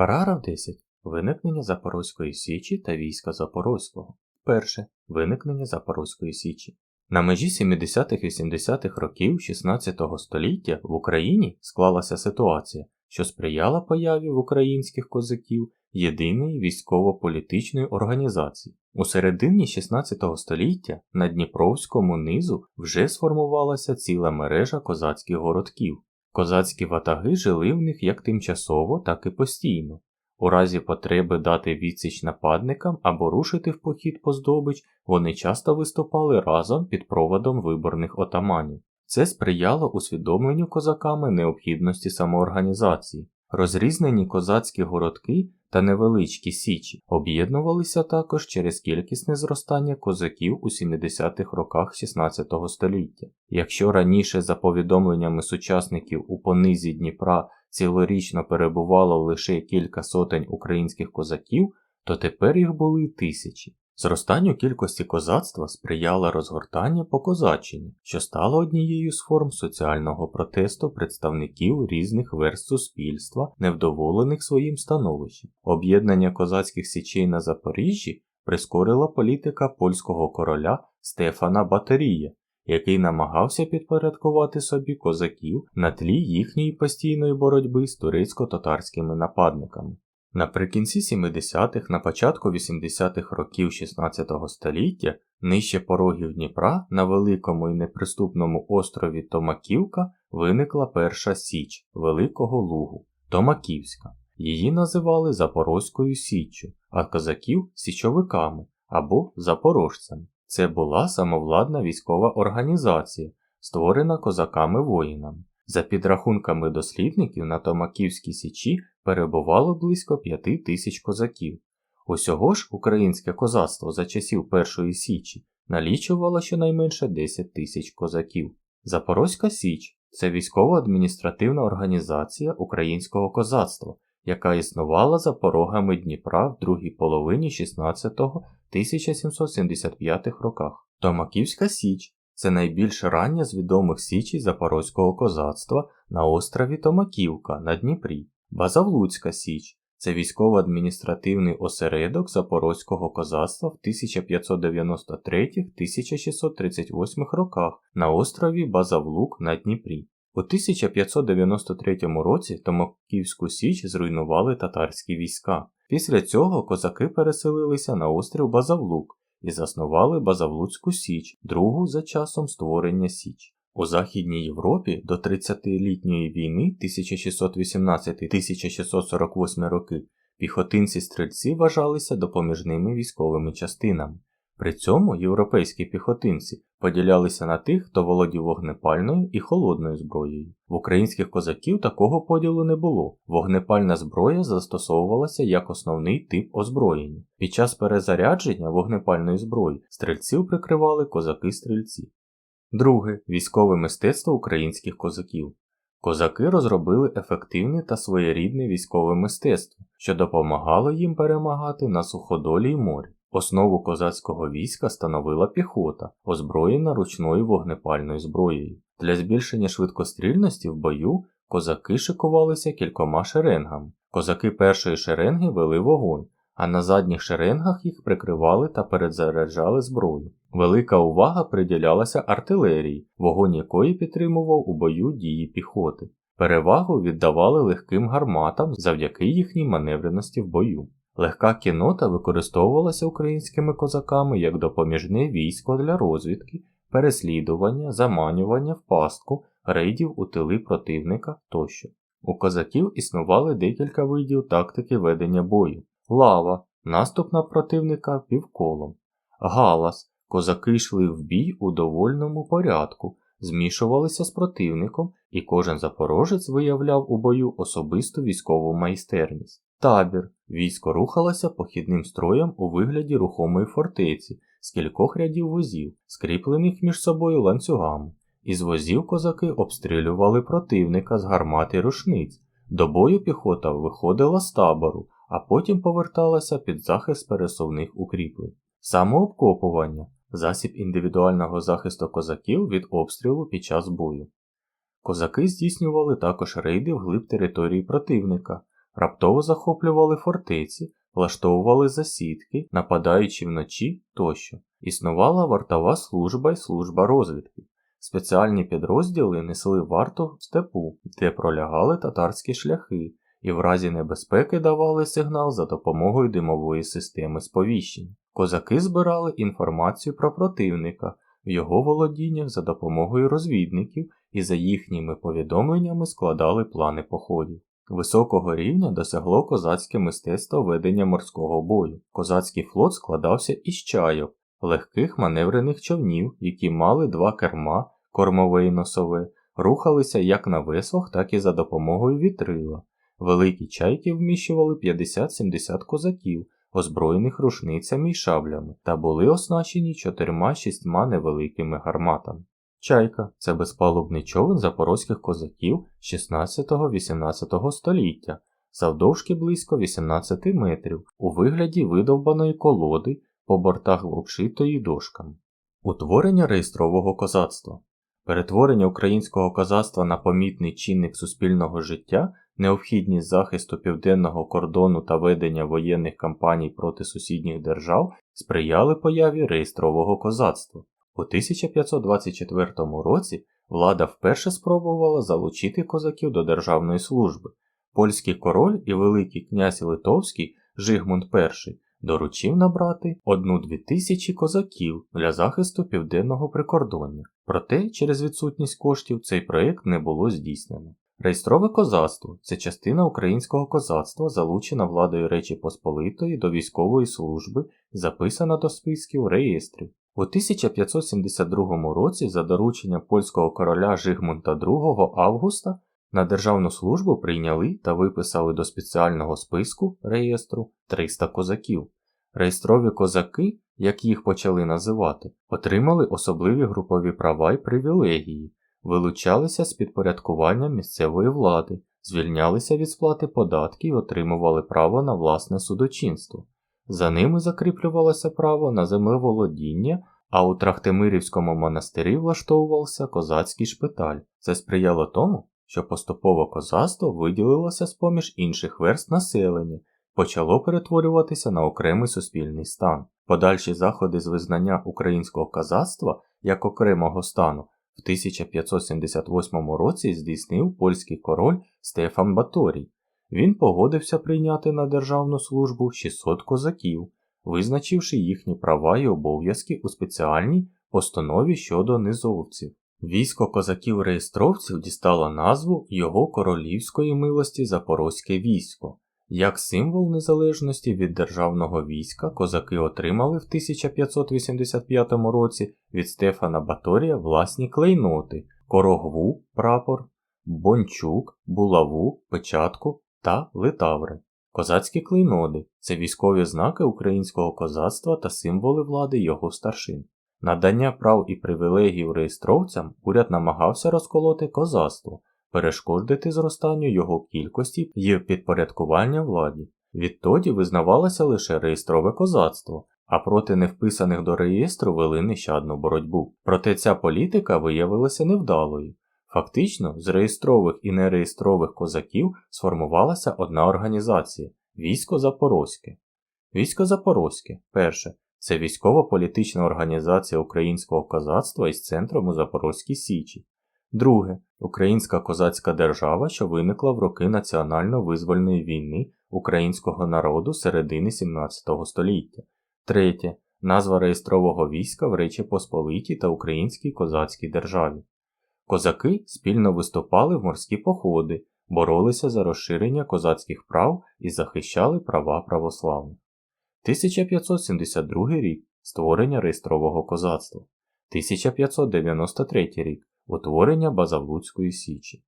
Параграф 10. Виникнення Запорозької Січі та війська Запорозького. Перше. Виникнення Запорозької Січі. На межі 70-80-х років 16 століття в Україні склалася ситуація, що сприяла появі в українських козаків єдиної військово-політичної організації. У середині 16 століття на Дніпровському низу вже сформувалася ціла мережа козацьких городків. Козацькі ватаги жили в них як тимчасово, так і постійно. У разі потреби дати відсіч нападникам або рушити в похід по здобич, вони часто виступали разом під проводом виборних отаманів. Це сприяло усвідомленню козаками необхідності самоорганізації. Розрізнені козацькі городки та невеличкі січі об'єднувалися також через кількісне зростання козаків у 70-х роках 16 століття. Якщо раніше, за повідомленнями сучасників, у понизі Дніпра цілорічно перебувало лише кілька сотень українських козаків, то тепер їх були тисячі. Зростанню кількості козацтва сприяло розгортання по козаччині, що стало однією з форм соціального протесту представників різних верст суспільства, невдоволених своїм становищем. Об'єднання козацьких січей на Запоріжжі прискорила політика польського короля Стефана Баторія, який намагався підпорядкувати собі козаків на тлі їхньої постійної боротьби з турецько-татарськими нападниками. Наприкінці 70-х, на початку 80-х років 16 століття, нижче порогів Дніпра на великому і неприступному острові Томаківка виникла перша січ Великого Лугу Томаківська. Її називали Запорозькою Січчю, а козаків січовиками або запорожцями. Це була самовладна військова організація, створена козаками-воїнами. За підрахунками дослідників на Томаківській Січі перебувало близько 5 тисяч козаків. Усього ж українське козацтво за часів Першої Січі налічувало щонайменше 10 тисяч козаків. Запорозька Січ це військово-адміністративна організація українського козацтва, яка існувала за порогами Дніпра в другій половині 16-1775 роках. Томаківська Січ це найбільш рання з відомих січі запорозького козацтва на острові Томаківка на Дніпрі. Базавлуцька Січ це військово-адміністративний осередок запорозького козацтва в 1593-1638 роках на острові Базавлук на Дніпрі. У 1593 році Томаківську Січ зруйнували татарські війська. Після цього козаки переселилися на острів Базавлук і заснували Базавлуцьку Січ, другу за часом створення Січ. У Західній Європі до 30-літньої війни 1618-1648 роки піхотинці-стрільці вважалися допоміжними військовими частинами. При цьому європейські піхотинці поділялися на тих, хто володів вогнепальною і холодною зброєю. В українських козаків такого поділу не було. Вогнепальна зброя застосовувалася як основний тип озброєння. Під час перезарядження вогнепальної зброї стрільців прикривали козаки-стрільці. Друге військове мистецтво українських козаків. Козаки розробили ефективне та своєрідне військове мистецтво, що допомагало їм перемагати на суходолі й морі. Основу козацького війська становила піхота, озброєна ручною вогнепальною зброєю. Для збільшення швидкострільності в бою козаки шикувалися кількома шеренгами. Козаки першої шеренги вели вогонь, а на задніх шеренгах їх прикривали та перезаряджали зброю. Велика увага приділялася артилерії, вогонь якої підтримував у бою дії піхоти. Перевагу віддавали легким гарматам завдяки їхній маневреності в бою. Легка кінота використовувалася українськими козаками як допоміжне військо для розвідки, переслідування, заманювання в пастку, рейдів у тили противника тощо. У козаків існували декілька видів тактики ведення бою: лава, наступ на противника півколом, галас, козаки йшли в бій у довольному порядку, змішувалися з противником, і кожен запорожець виявляв у бою особисту військову майстерність. Табір військо рухалося похідним строєм у вигляді рухомої фортеці з кількох рядів возів, скріплених між собою ланцюгами. Із возів козаки обстрілювали противника з гармат і рушниць. До бою піхота виходила з табору, а потім поверталася під захист пересувних укріплень. Самообкопування засіб індивідуального захисту козаків від обстрілу під час бою. Козаки здійснювали також рейди вглиб території противника, раптово захоплювали фортеці, влаштовували засідки, нападаючи вночі тощо. Існувала вартова служба і служба розвідки. Спеціальні підрозділи несли варту в степу, де пролягали татарські шляхи, і в разі небезпеки давали сигнал за допомогою димової системи сповіщення. Козаки збирали інформацію про противника в його володіннях за допомогою розвідників і за їхніми повідомленнями складали плани походів. Високого рівня досягло козацьке мистецтво ведення морського бою. Козацький флот складався із чайок, легких маневрених човнів, які мали два керма, кормове і носове, рухалися як на веслах, так і за допомогою вітрила. Великі чайки вміщували 50-70 козаків, озброєних рушницями й шаблями, та були оснащені чотирма-шістьма невеликими гарматами. Чайка це безпалубний човен запорозьких козаків 16-18 століття, завдовжки близько 18 метрів, у вигляді видовбаної колоди по бортах обшитої дошками. Утворення реєстрового козацтва. Перетворення українського козацтва на помітний чинник суспільного життя, необхідність захисту південного кордону та ведення воєнних кампаній проти сусідніх держав сприяли появі реєстрового козацтва. У 1524 році влада вперше спробувала залучити козаків до державної служби. Польський король і Великий князь Литовський Жигмунд І доручив набрати одну-дві тисячі козаків для захисту південного прикордоння. Проте через відсутність коштів цей проєкт не було здійснено. Реєстрове козацтво це частина українського козацтва, залучена владою Речі Посполитої до військової служби, записана до списків реєстрів. У 1572 році за доручення польського короля Жигмунта II Августа на державну службу прийняли та виписали до спеціального списку реєстру 300 козаків. Реєстрові козаки, як їх почали називати, отримали особливі групові права й привілегії, вилучалися з підпорядкування місцевої влади, звільнялися від сплати податків і отримували право на власне судочинство. За ними закріплювалося право на землеволодіння, а у Трахтимирівському монастирі влаштовувався козацький шпиталь. Це сприяло тому, що поступово козацтво виділилося з поміж інших верст населення, почало перетворюватися на окремий суспільний стан. Подальші заходи з визнання українського козацтва як окремого стану в 1578 році здійснив польський король Стефан Баторій. Він погодився прийняти на державну службу 600 козаків, визначивши їхні права і обов'язки у спеціальній постанові щодо низовців. Військо козаків-реєстровців дістало назву його королівської милості Запорозьке військо. Як символ незалежності від державного війська козаки отримали в 1585 році від Стефана Баторія власні клейноти, корогву, прапор, бончук, булаву, печатку та литаври. Козацькі клейноди це військові знаки українського козацтва та символи влади його старшин. Надання прав і привілегій реєстровцям уряд намагався розколоти козацтво, перешкодити зростанню його кількості і підпорядкування владі. Відтоді визнавалося лише реєстрове козацтво, а проти невписаних до реєстру вели нещадну боротьбу. Проте ця політика виявилася невдалою. Фактично, з реєстрових і нереєстрових козаків сформувалася одна організація Військо Запорозьке. Військо Запорозьке перше це військово-політична організація українського козацтва із центром у Запорозькій Січі. Друге Українська козацька держава, що виникла в роки національно-визвольної війни українського народу середини 17 століття. Третє назва реєстрового війська в Речі Посполитій та Українській козацькій державі. Козаки спільно виступали в морські походи, боролися за розширення козацьких прав і захищали права православних. 1572 рік створення реєстрового козацтва, 1593 рік утворення Базавлуцької Січі.